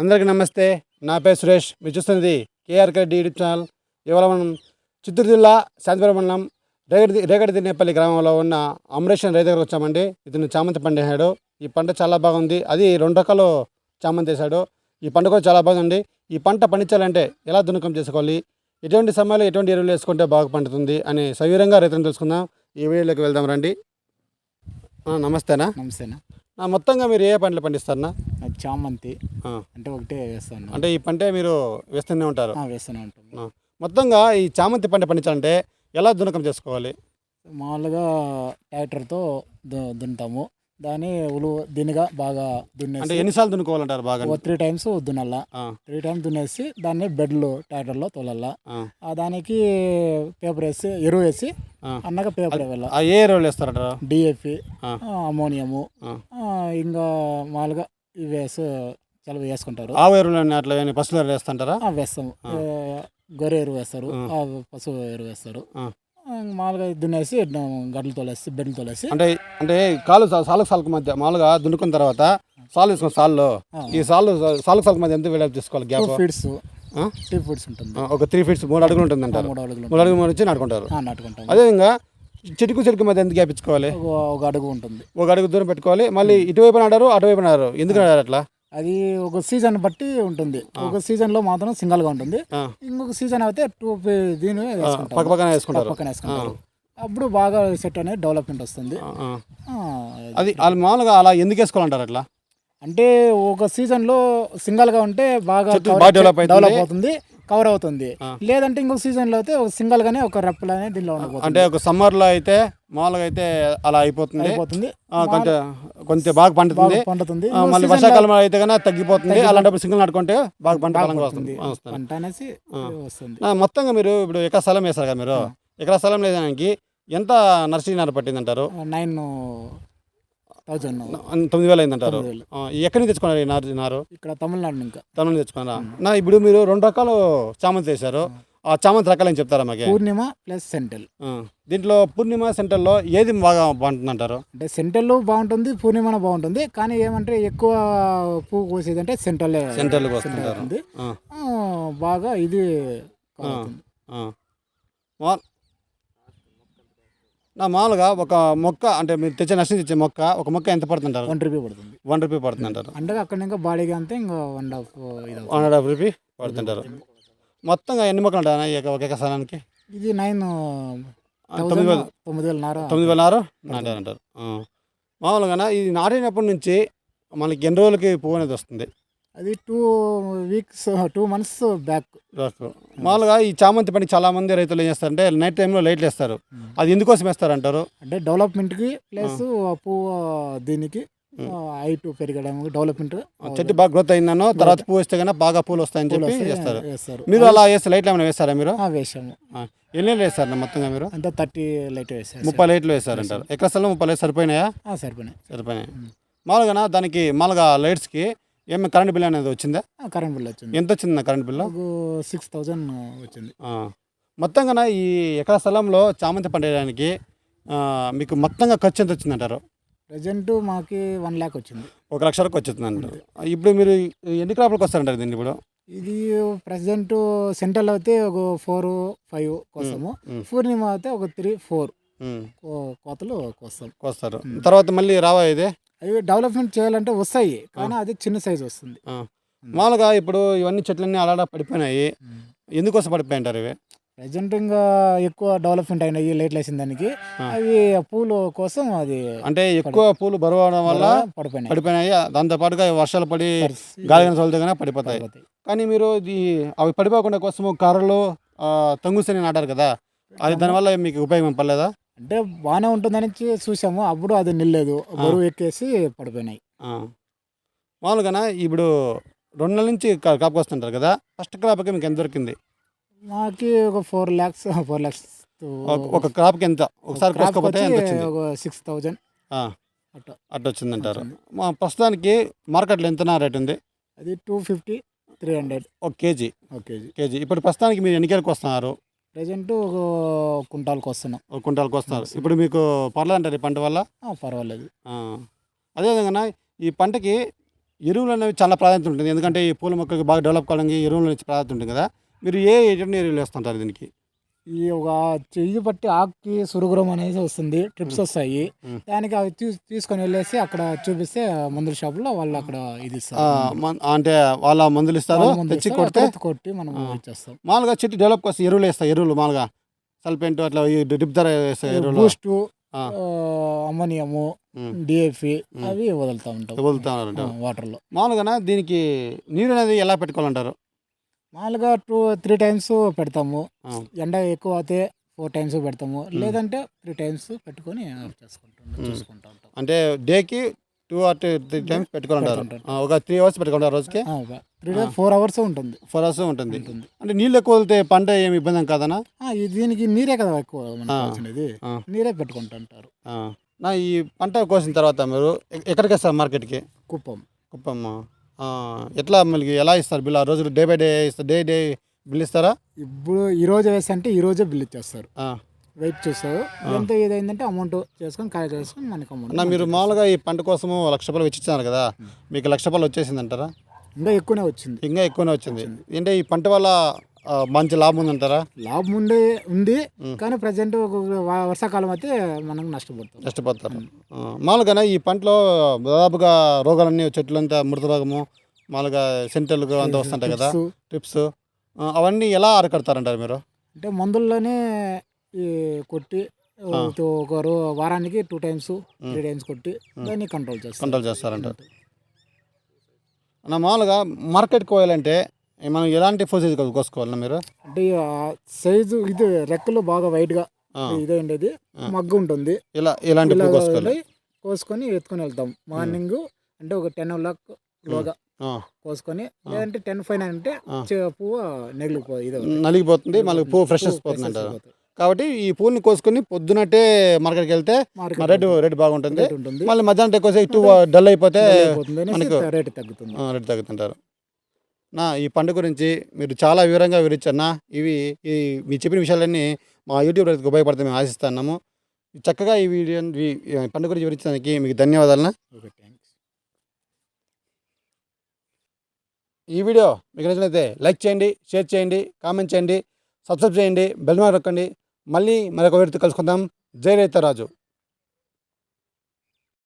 అందరికీ నమస్తే. నా పేరు సురేష్. మీరు చూస్తున్నది కేఆర్కే యూట్యూబ్ ఛానల్. ఇవాళ మనం చిత్తూరు జిల్లా శాంతిపురం మండలం రేగడి రేగడి దినేపల్లి గ్రామంలో ఉన్న అమరేషన్ రైతు దగ్గర వచ్చామండి. ఇతను చామంతి పంట వేసాడు. ఈ పంట చాలా బాగుంది. అది రెండు రకాలు చామంతి వేశాడు ఈ పంట కూడా చాలా బాగుంది ఈ పంట పండించాలంటే ఎలా దున్నకం చేసుకోవాలి? ఎటువంటి సమయంలో ఎటువంటి ఎరువులు వేసుకుంటే బాగా పండుతుంది అని సవివరంగా రైతులను తెలుసుకుందాం. ఈ వీడియోలోకి వెళ్దాం రండి. నమస్తేనా? నమస్తేనా? మొత్తంగా మీరు ఏ పంటలు పండిస్తారన్నా? చామంతి. అంటే ఒకటే వేస్తాను. అంటే ఈ పంటే మీరు వేస్తూనే ఉంటారు. వేస్తూనే ఉంటాం. మొత్తంగా ఈ చామంతి పంట పండించాలంటే ఎలా దున్నకం చేసుకోవాలి? మామూలుగా ట్రాక్టర్తో దు- దున్నుతాము. దాన్ని ఉలు దీనిగా బాగా అంటే దున్నేసి ఎన్నిసార్లు దున్నుకోవాలంటారు బాగా? ఓ త్రీ టైమ్స్ దున్నల్లా త్రీ టైమ్స్ దున్నేసి దాన్ని బెడ్లు ట్రాక్టర్లో తోలల్లా. ఆ, దానికి పేపర్ వేసి ఎరువు వేసి. అన్నగా పేపర్ ఆ, ఏ ఎరువులు వేస్తారంటారు? డిఎఫ్ఈ ఆ. అమోనియము ఇంకా మామూలుగా ఇవి వేసి చలవ వేసుకుంటారు. ఆవు ఎరువులు అట్లా ఏమైనా పశువుల ఎరువు వేస్తుంటారా? వేస్తాము. గొర్రె ఎరువు వేస్తారు పశువు ఎరువు వేస్తారు. మామూలుగా దున్నేసి గడ్డలు తోలేసి బెడ్లు తోలేసి. అంటే అంటే కాలు సాలుకు సాలుకు మధ్య మామూలుగా దున్నుకున్న తర్వాత సాలు తీసుకోండి సాల్లో. ఈ సాలు సాలుకు సాలుకు మధ్య ఎంత వేడప్ తీసుకోవాలి గ్యాప్? ఫీట్స్? టూ ఫీట్స్ ఉంటుంది. ఒక త్రీ ఫీట్స్ మూడు అడుగులు ఉంటుంది ఆ, అంటారు. మూడు అడుగులు మూడు అడుగులు నుంచి నాటుకుంటారు. ఆ, నాటుకుంటాము అదేవిధంగా చెట్టుకు చెట్టుకు మధ్య ఎంత గ్యాప్ ఇచ్చుకోవాలి? ఒక ఒక అడుగు ఉంటుంది. ఒక అడుగు దూరం పెట్టుకోవాలి. మళ్ళీ ఇటువైపు నాడారు అటువైపు నాడారు ఎందుకు నాడారు అట్లా? అది ఒక సీజన్ బట్టి ఉంటుంది. ఒక సీజన్లో మాత్రం సింగల్గా ఉంటుంది. ఇంకొక సీజన్ అయితే టూ దీని పక్కన వేసుకుంటారు. పక్కన వేసుకుంటారు. అప్పుడు బాగా సెట్ అనేది డెవలప్మెంట్ వస్తుంది. అది మామూలుగా అలా ఎందుకు వేసుకోవాలంటారు అట్లా? అంటే ఒక సీజన్లో సింగల్గా ఉంటే బాగా. డెవలప్ అవుతుంది కవర్ అవుతుంది. లేదంటే ఇంకొక సీజన్లో అయితే ఒక సింగల్ గానే ఒక రెప్పల్ అనేది దీనిలో ఉండబోతుంది. అంటే ఒక summer లో అయితే మామూలుగా అయితే అలా అయిపోతుంది. అయిపోతుంది. కొంచెం కొంచెం బాగా పండుతుంది. పండుతుంది. మళ్ళీ వర్షాకాలం అయితే కన్నా తగ్గిపోతుంది. అలాంటప్పుడు సింగిల్ నాటుకుంటే బాగా పంట వస్తుంది. వస్తుంది వస్తుంది. పంట అనేసి వస్తుంది. ఆ, మొత్తంగా మీరు ఇప్పుడు ఎకరా స్థలం వేస్తారు కదా మీరు? ఎకరా స్థలం లేదానికి ఎంత నర్సరీ నారు పట్టింది అంటారు నైన్ తొమ్మిది వేలు అయిందంటారు. ఎక్కడి నుంచి తెచ్చుకున్నారు ఈ నారు నారు? ఇక్కడ తమిళనాడు ఇంకా. తమిళ తెచ్చుకున్నారా? నా ఇప్పుడు మీరు రెండు రకాలు చామంతి వేశారు. చామంతి రకాలు ఏం చెప్తారా మాకు? పూర్ణిమ ప్లస్ సెంటెల్. దీంట్లో పూర్ణిమ సెంటర్లో ఏది బాగా బాగుంటుంది అంటారు అంటే సెంటెల్ బాగుంటుంది పూర్ణిమ బాగుంటుంది కానీ ఏమంటే ఎక్కువ పువ్వు కోసేది అంటే సెంటర్లే సెంటర్లకు సెంటర్ వస్తుంటారు. అవుతుంది ఆ, ఆ, బాగా ఇది నా మామూలుగా ఒక మొక్క అంటే మీరు తెచ్చే నష్టం తెచ్చే మొక్క ఒక మొక్క ఎంత పడుతుంటారు? వన్ రూపీ పడుతుంది. వన్ రూపీ పడుతుంది అంటారు అంటే అక్కడ ఇంకా బాడీగా అంతే ఇంకా one half. One and half rupee పడుతుంటారు. మొత్తంగా ఎన్ని మొక్కలు ఉంటాయి ఒక ఎకర స్థలానికి? ఇది నైన్ తొమ్మిది వేలు తొమ్మిది వేల నార తొమ్మిది వేల ఆరు నాటారు అంటారు. ఆ. మామూలుగా ఇది నాటినప్పటి నుంచి మనకి ఎన్ని రోజులకి పువ్వు అనేది వస్తుంది? అది two weeks two months back. మామూలుగా ఈ చామంతి పని చాలా మంది రైతులు ఏం చేస్తారంటే నైట్ టైంలో లైట్లు వేస్తారు. అది ఎందుకోసం వేస్తారు అంటారు అంటే డెవలప్మెంట్కి ప్లస్ పువ్వు దీనికి హైట్ పెరగడం డెవలప్మెంట్ చెట్టు బాగా గ్రోత్ అయిందనో తర్వాత పువ్వు వేస్తే కన్నా బాగా పూలు వస్తాయని చెప్పి వేస్తారు. వేస్తారు. మీరు అలా వేస్తే లైట్లు ఏమైనా వేస్తారా మీరు? వేసాము. ఎన్ని లైట్లు వేస్తారు మొత్తంగా మీరు? అంతా థర్టీ లైట్ వేసాము ముప్పై లైట్లు వేస్తారంటారు ఎక్కడ స్థలం ముప్పై లైట్లు సరిపోయినాయా? సరిపోయినాయి. సరిపోయినాయి. మామూలుగా దానికి మామూలుగా లైట్స్కి ఏమైనా కరెంట్ బిల్ అనేది వచ్చిందా? కరెంట్ బిల్ వచ్చింది. ఎంత వచ్చింది కరెంట్ బిల్లు ఒక సిక్స్ థౌజండ్ వచ్చింది. మొత్తంగా ఈ ఎకరా స్థలంలో చామంతి పండేయడానికి మీకు మొత్తంగా ఖర్చు ఎంత వచ్చిందంటారు? ప్రజెంట్ మాకి వన్ ల్యాక్ వచ్చింది. ఒక లక్ష వరకు వచ్చింది అంటారు ఇప్పుడు మీరు ఎన్ని క్రాపులకు వస్తారంటారు దీన్ని ఇప్పుడు? ఇది ప్రజెంట్ సెంట్రల్ అయితే ఒక ఫోర్ ఫైవ్ కోసము. పూర్ణిమ అయితే ఒక త్రీ ఫోర్ కోతలు కోస్తాం. వస్తారు తర్వాత మళ్ళీ రావా ఇది? అవి డెవలప్మెంట్ చేయాలంటే వస్తాయి కానీ అది చిన్న సైజ్ వస్తుంది. మామూలుగా ఇప్పుడు ఇవన్నీ చెట్లన్నీ అలాడా పడిపోయినాయి. ఎందుకోసం పడిపోయి అంటారు ఇవి? ప్రజెంట్ ఇంకా ఎక్కువ డెవలప్మెంట్ అయినాయి లైట్లు వేసిన దానికి. అవి పూలు కోసం అది అంటే ఎక్కువ పూలు బరువు అవడం వల్ల పడిపోయినాయి. పడిపోయినాయి. దాంతో పాటుగా వర్షాలు పడి పరిస్థితి గాలిగా చల్లితే కానీ పడిపోతాయి. కానీ మీరు ఇది అవి పడిపోకుండా కోసము కర్రలు తంగుసని నాటారు కదా అది దానివల్ల మీకు ఉపయోగం పడలేదా? అంటే బాగానే ఉంటుందని చూసాము అప్పుడు అది నిల్లేదు. బరువు ఎక్కేసి పడిపోయినాయి. ఆ. మామూలుగా ఇప్పుడు రెండు నెలల నుంచి కా- కాపుకి వస్తుంటారు కదా ఫస్ట్ క్రాప్కి మీకు ఎంత దొరికింది? మాకి ఒక ఫోర్ ల్యాక్స్ ఫోర్ ల్యాక్స్ ఒక- క్రాప్కి ఎంత? ఒకసారి కోసుకోపోతే ఎంత వచ్చింది? ఒక సిక్స్ థౌజండ్. అట్లా. అట్లా వచ్చిందంటారు. మా ప్రస్తుతానికి మార్కెట్లో ఎంత రేట్ ఉంది? అది టూ ఫిఫ్టీ త్రీ హండ్రెడ్. ఒక కేజీ. ఒక కేజీ. కేజీ. ఇప్పుడు ప్రస్తుతానికి మీరు ఎన్ని కేలకు వస్తున్నారు? ప్రజెంట్ ఒక కుంటాల్కి వస్తున్నాం. ఒక కుంటాలకు వస్తున్నారు. ఇప్పుడు మీకు పర్లేదంటారు ఈ పంట వల్ల? పర్వాలేదు. అదేవిధంగా ఈ పంటకి ఎరువులు అనేవి చాలా ప్రాధాన్యత ఉంటుంది. ఎందుకంటే ఈ పూల మొక్కలకు బాగా డెవలప్ కావడానికి ఎరువులు ప్రాధాన్యత ఉంటుంది కదా. మీరు ఏ ఎటువంటి ఎరువులు వేస్తుంటారు దీనికి? ఈ ఒక చెయ్యి పట్టి ఆకుకి సురుగురం అనేది వస్తుంది ట్రిప్స్ వస్తాయి. దానికి అవి తీసుకొని వెళ్ళేసి అక్కడ చూపిస్తే మందుల షాపులో వాళ్ళు అక్కడ ఇది ఇస్తారు. అంటే వాళ్ళ మందులు ఇస్తారు తెచ్చి కొడితే కొట్టి మనం ఇచ్చేస్తాం. మామూలుగా చెట్టు డెవలప్ కోసం ఎరువులు వేస్తాయి ఎరువులు మామూలుగా. సల్పెంట్ అట్లా ఈ డ్రిప్ ధర వేస్తాయి ఎరువులు. బూస్ట్. అమ్మోనియము ఉమ్. డిఏపి అవి వదులుతూ ఉంటాం. వదులుతున్నారు వాటర్లో మామూలుగా దీనికి నీరు అనేది ఎలా పెట్టుకోవాలంటారు? మామూలుగా టూ త్రీ టైమ్స్ పెడతాము. ఎండ ఎక్కువ అయితే ఫోర్ టైమ్స్ పెడతాము. లేదంటే త్రీ టైమ్స్ పెట్టుకొని చేసుకుంటాం చూసుకుంటా ఉంటాం. అంటే డేకి టూ ఆర్ త్రీ టైమ్స్ పెట్టుకుంటారు. ఒక త్రీ అవర్స్ పెట్టుకుంటారు రోజుకి? త్రీ డేస్ ఫోర్ అవర్స్ ఉంటుంది. ఫోర్ అవర్స్ ఉంటుంది. అంటే నీళ్ళు ఎక్కువ వదిలితే పంట ఏమి ఇబ్బంది కాదనా? దీనికి నీరే కదా ఎక్కువ. నీరే పెట్టుకుంటుంటారు. నా ఈ పంట కోసిన తర్వాత మీరు ఎక్కడికి వస్తారు మార్కెట్కి? కుప్పం. కుప్పమ్మ ఎట్లా మళ్ళీ ఎలా ఇస్తారు బిల్? ఆ రోజు డే బై డే ఇస్తారు డే డే బిల్ ఇస్తారా? ఇప్పుడు ఈ రోజు వేసి అంటే ఈ రోజే బిల్ ఇచ్చేస్తారు. వెయిట్ చూస్తారు. ఎంత ఏదైందంటే అమౌంట్ చేసుకొని కాయ చేసుకొని మనకి అమౌంట్ మీరు మామూలుగా ఈ పంట కోసము లక్ష రూపాయలు వెచ్చిస్తున్నారు కదా మీకు లక్ష రూపాయలు వచ్చేసింది అంటారా ఇంకా ఎక్కువనే వచ్చింది. ఇంకా ఎక్కువనే వచ్చింది. అంటే ఈ పంట వల్ల మంచి లాభం ఉందంటారా? లాభం ఉండే ఉంది కానీ ప్రజెంట్ వర్షాకాలం అయితే మనకు నష్టపోతాం. నష్టపోతారు. మామూలుగానే ఈ పంటలో దాదాపుగా రోగాలన్నీ చెట్లంతా మృత రోగము మామూలుగా సెంటర్లు అంతా వస్తుంటాయి కదా? ట్రిప్స్. అవన్నీ ఎలా అరకడతారంటారు మీరు? అంటే మందుల్లోనే ఈ కొట్టి ఒక రో- వారానికి టూ టైమ్స్ త్రీ టైమ్స్ కొట్టి దాన్ని కంట్రోల్ చేస్తాం కంట్రోల్ చేస్తారంటారు. నా మామూలుగా మార్కెట్కి పోయాలంటే మనం ఎలాంటి ఫోసేజ్ కోసుకోవాలన్నా మీరు? అంటే సైజు ఇది రెక్కలు బాగా వైట్గా. ఇదే ఉండేది. మగ్గు ఉంటుంది. ఇలా ఎలాంటి ఇలా పువ్వు కోసుకోవాలి? వెళ్ళి కోసుకొని ఎత్తుకొని వెళ్తాం. మార్నింగ్ అంటే ఒక టెన్ ఓ క్లాక్ లోగా కోసుకొని లేదంటే టెన్ ఫైవ్ అంటే పువ్వు నెగిలిపో ఇది నలిగిపోతుంది. మళ్ళీ పువ్వు ఫ్రెష్నెస్ పోతుంది అంటారు. కాబట్టి ఈ పూలని కోసుకొని పొద్దునట్టే మార్కెట్కి వెళ్తే రేటు రేటు బాగుంటుంది. మళ్ళీ మధ్యాహ్నం ఎక్కువ టూ డల్ అయిపోతే మనకు రేట్ తగ్గుతుంది. రేటు తగ్గుతుంటారు. నా ఈ పండుగ గురించి మీరు చాలా వివరంగా వివరించారన్నా ఇవి ఈ మీ చెప్పిన విషయాలన్నీ మా యూట్యూబ్ రైతుకు ఉపయోగపడతాయి మేము ఆశిస్తున్నాము. చక్కగా ఈ వీడియో ఈ పండుగ గురించి వివరించడానికి మీకు ధన్యవాదాలన్నా. ఓకే థ్యాంక్స్ ఈ వీడియో మీకు నచ్చినట్లయితే లైక్ చేయండి షేర్ చేయండి కామెంట్ చేయండి సబ్స్క్రైబ్ చేయండి బెల్ మార్క్ నొక్కండి. మళ్ళీ మరొక వీడితో కలుసుకుందాం. జై రైతరాజు.